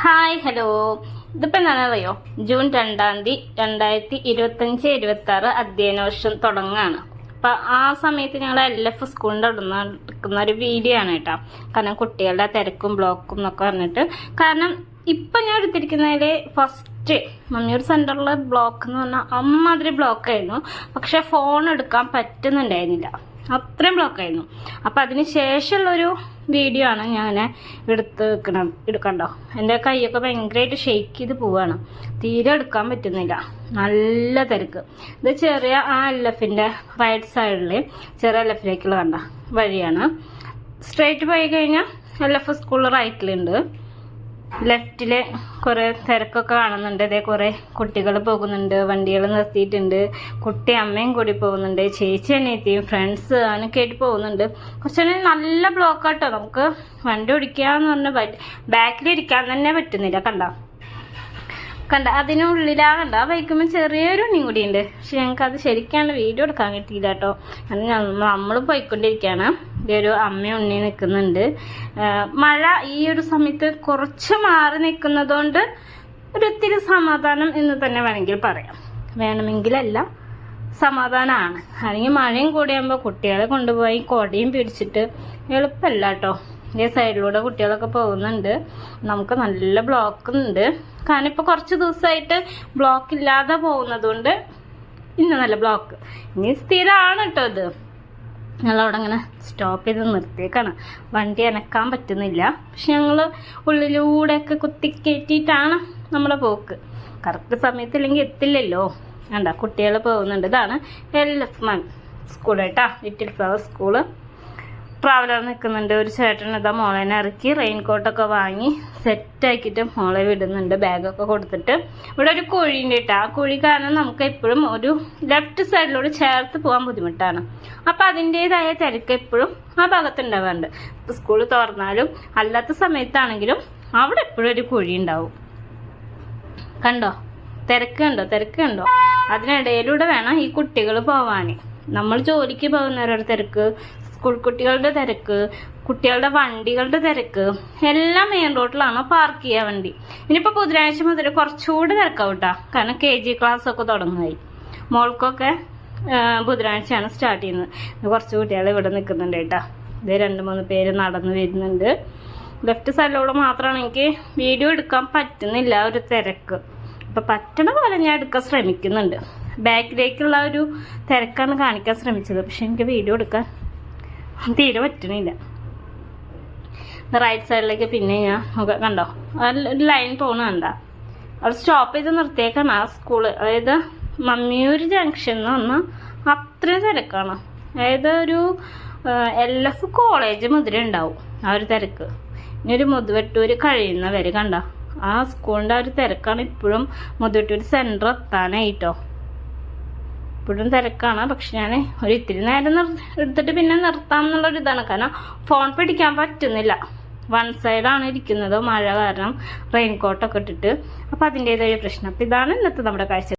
Hi hello. ഇതിപ്പോൾ എന്താണെന്നറിയോ? June രണ്ടാം തീയതി രണ്ടായിരത്തി ഇരുപത്തഞ്ച് ഇരുപത്തി ആറ് അധ്യയന വർഷം തുടങ്ങുകയാണ് അപ്പം ആ സമയത്ത് ഞങ്ങൾ എൽ എഫ് സ്കൂളിന്റെ അവിടെ നിന്ന് എടുക്കുന്ന ഒരു വീഡിയോ ആണ് കേട്ടോ. കാരണം കുട്ടികളുടെ തിരക്കും ബ്ലോക്കും എന്നൊക്കെ പറഞ്ഞിട്ട്. കാരണം ഇപ്പം ഞാൻ എടുത്തിരിക്കുന്നതിൽ ഫസ്റ്റ് മമ്മിയൂർ സെന്ററിലെ ബ്ലോക്ക് എന്ന് പറഞ്ഞാൽ അമ്മാതിരി ബ്ലോക്കായിരുന്നു പക്ഷെ ഫോൺ എടുക്കാൻ പറ്റുന്നുണ്ടായിരുന്നില്ല. അത്രയും ബ്ലോക്കായിരുന്നു അപ്പോൾ അതിന് ശേഷമുള്ളൊരു വീഡിയോ ആണ് ഞാൻ എടുത്ത് വെക്കണം എടുക്കണ്ടോ എന്റെ കൈയൊക്കെ ഭയങ്കരമായിട്ട് ഷെയ്ക്ക് ചെയ്ത് പോവാണ്. തീരെ എടുക്കാൻ പറ്റുന്നില്ല. നല്ല തിരക്ക്. ഇത് ചെറിയ ആ എൽ റൈറ്റ് സൈഡിൽ ചെറിയ എൽ എഫിലേക്കുള്ള കണ്ട വഴിയാണ്. സ്ട്രേറ്റ് പോയി കഴിഞ്ഞാൽ എൽ എഫ് സ്കൂൾ റൈറ്റിലുണ്ട് ലെഫ്റ്റിൽ കുറെ തിരക്കൊക്കെ കാണുന്നുണ്ട്. ഇതേ കുറെ കുട്ടികൾ പോകുന്നുണ്ട്. വണ്ടികൾ നിർത്തിയിട്ടുണ്ട്. കുട്ടി അമ്മയും കൂടി പോകുന്നുണ്ട്. ചേച്ചി അനിയത്തിയും ഫ്രണ്ട്സ് അങ്ങനെയൊക്കെ ആയിട്ട് പോകുന്നുണ്ട്. കുറച്ചുകൂടി നല്ല ബ്ലോക്കാട്ടോ നമുക്ക് വണ്ടി ഓടിക്കാന്ന് പറഞ്ഞാൽ ബാക്കിൽ ഇരിക്കാൻ തന്നെ പറ്റുന്നില്ല. കണ്ട? കണ്ട അതിനുള്ളിലാ കണ്ട? ആ വൈക്കുമ്പോൾ ചെറിയൊരു ഉണ്ണിയും കൂടി ഉണ്ട് പക്ഷെ ഞങ്ങൾക്ക് അത് ശരിക്കാണ് വീഡിയോ എടുക്കാൻ കിട്ടിയില്ല കേട്ടോ. അത് നമ്മൾ പോയിക്കൊണ്ടിരിക്കുകയാണ് ഇതൊരു അമ്മ ഉണ്ണി നിൽക്കുന്നുണ്ട്. മഴ ഈ ഒരു സമയത്ത് കുറച്ച് മാറി നിൽക്കുന്നതുകൊണ്ട് ഒരിത്തിരി സമാധാനം എന്ന് തന്നെ വേണമെങ്കിൽ പറയാം. വേണമെങ്കിലല്ല സമാധാനമാണ് അല്ലെങ്കിൽ മഴയും കൂടിയാകുമ്പോൾ കുട്ടികളെ കൊണ്ടുപോയി കൊടയും പിടിച്ചിട്ട് എളുപ്പമല്ല കേട്ടോ. ഈ സൈഡിലൂടെ കുട്ടികളൊക്കെ പോകുന്നുണ്ട്. നമുക്ക് നല്ല ബ്ലോക്ക് ഉണ്ട് കാരണം ഇപ്പോൾ കുറച്ച് ദിവസമായിട്ട് ബ്ലോക്ക് ഇല്ലാതെ പോകുന്നതുകൊണ്ട് ഇന്ന് നല്ല ബ്ലോക്ക്. ഇനി സ്ഥിരമാണ് കേട്ടോ ഇത്. ഞങ്ങളവിടെ അങ്ങനെ സ്റ്റോപ്പ് ചെയ്ത് നിർത്തിയേക്കാണ്. വണ്ടി അനക്കാൻ പറ്റുന്നില്ല. പക്ഷെ ഞങ്ങൾ ഉള്ളിലൂടെയൊക്കെ കുത്തി കയറ്റിയിട്ടാണ് നമ്മുടെ പോക്ക്. കറക്റ്റ് സമയത്തില്ലെങ്കിൽ എത്തില്ലല്ലോ. വേണ്ട കുട്ടികൾ പോകുന്നുണ്ട്. ഇതാണ് എൽ എഫ് മൺ സ്കൂൾ കേട്ടാ. Little Flower school. ട്രാവലർ നിൽക്കുന്നുണ്ട് ഒരു ചേട്ടൻ ഇതാ മോളേനെ ഇറക്കി റെയിൻ കോട്ടൊക്കെ വാങ്ങി സെറ്റാക്കിയിട്ട് മോളെ വിടുന്നുണ്ട്. ബാഗൊക്കെ കൊടുത്തിട്ട്. ഇവിടെ ഒരു കുഴിയുണ്ട് കേട്ടോ ആ കുഴി കാരണം നമുക്ക് എപ്പോഴും ഒരു ലെഫ്റ്റ് സൈഡിലൂടെ ചേർത്ത് പോകാൻ ബുദ്ധിമുട്ടാണ്. അപ്പം അതിന്റെതായ തിരക്ക് എപ്പോഴും ആ ഭാഗത്തുണ്ടാവാറുണ്ട് സ്കൂൾ തുറന്നാലും അല്ലാത്ത സമയത്താണെങ്കിലും അവിടെ എപ്പോഴും ഒരു കുഴി ഉണ്ടാവും. കണ്ടോ? തിരക്ക് കണ്ടോ? തിരക്ക് കണ്ടോ? അതിനിടയിലൂടെ വേണം ഈ കുട്ടികൾ പോവാൻ നമ്മൾ ജോലിക്ക് പോകുന്നവരുടെ തിരക്ക്. സ്കൂൾ കുട്ടികളുടെ തിരക്ക് കുട്ടികളുടെ വണ്ടികളുടെ തിരക്ക് എല്ലാം മെയിൻ റോഡിലാണ് പാർക്ക് ചെയ്യാൻ വണ്ടി. ഇനിയിപ്പോൾ ബുധനാഴ്ച മുതൽ കുറച്ചുകൂടി തിരക്കാവും കേട്ടോ കാരണം കെ ജി ഒക്കെ തുടങ്ങുകയായി. മോൾക്കൊക്കെ ബുധനാഴ്ചയാണ് സ്റ്റാർട്ട് ചെയ്യുന്നത്. കുറച്ച് കുട്ടികൾ ഇവിടെ നിൽക്കുന്നുണ്ട് കേട്ടോ. ഇതേ രണ്ട് മൂന്ന് പേര് നടന്നു വരുന്നുണ്ട്. ലെഫ്റ്റ് സൈഡിലൂടെ മാത്രമാണ് എനിക്ക് വീഡിയോ എടുക്കാൻ പറ്റുന്നില്ല ഒരു തിരക്ക്. അപ്പം പറ്റണ പോലെ ഞാൻ എടുക്കാൻ ശ്രമിക്കുന്നുണ്ട്. ബാക്കിലേക്കുള്ള ഒരു തിരക്കാണ് കാണിക്കാൻ ശ്രമിച്ചത്. പക്ഷെ എനിക്ക് വീഡിയോ എടുക്കാൻ തീരെ പറ്റണില്ല. റൈറ്റ് സൈഡിലേക്ക് പിന്നെ ഞാൻ നോക്കാം കണ്ടോ? ഒരു ലൈൻ പോണു കണ്ട. അവിടെ സ്റ്റോപ്പ് ചെയ്ത് നിർത്തിയേക്കാണ് ആ സ്കൂൾ അതായത് മമ്മിയൂർ ജംഗ്ഷൻ എന്ന് പറഞ്ഞാൽ അത്രയും തിരക്കാണ്. അതായത് ഒരു എൽ എഫ് കോളേജ് മുതിരെ ഉണ്ടാവും ആ ഒരു തിരക്ക്. ഇനി ഒരു മുതുവെട്ടൂർ കഴിയുന്നവർ കണ്ട. ആ സ്കൂളിന്റെ ആ ഒരു തിരക്കാണ് ഇപ്പോഴും മുതുവെട്ടൂർ സെന്റർ എത്താനായിട്ടോ. ഇപ്പോഴും തിരക്കാണ്. പക്ഷെ ഞാൻ ഒരു ഇത്തിരി നേരം എടുത്തിട്ട് പിന്നെ നിർത്താം എന്നുള്ളൊരു ഇതാണ്. കാരണം ഫോൺ പിടിക്കാൻ പറ്റുന്നില്ല. വൺ സൈഡാണ് ഇരിക്കുന്നത് മഴ കാരണം. റെയിൻ കോട്ടൊക്കെ ഇട്ടിട്ട്. അപ്പം അതിന്റെതായ പ്രശ്നം. അപ്പം ഇതാണ് ഇന്നത്തെ നമ്മുടെ കാഴ്ച.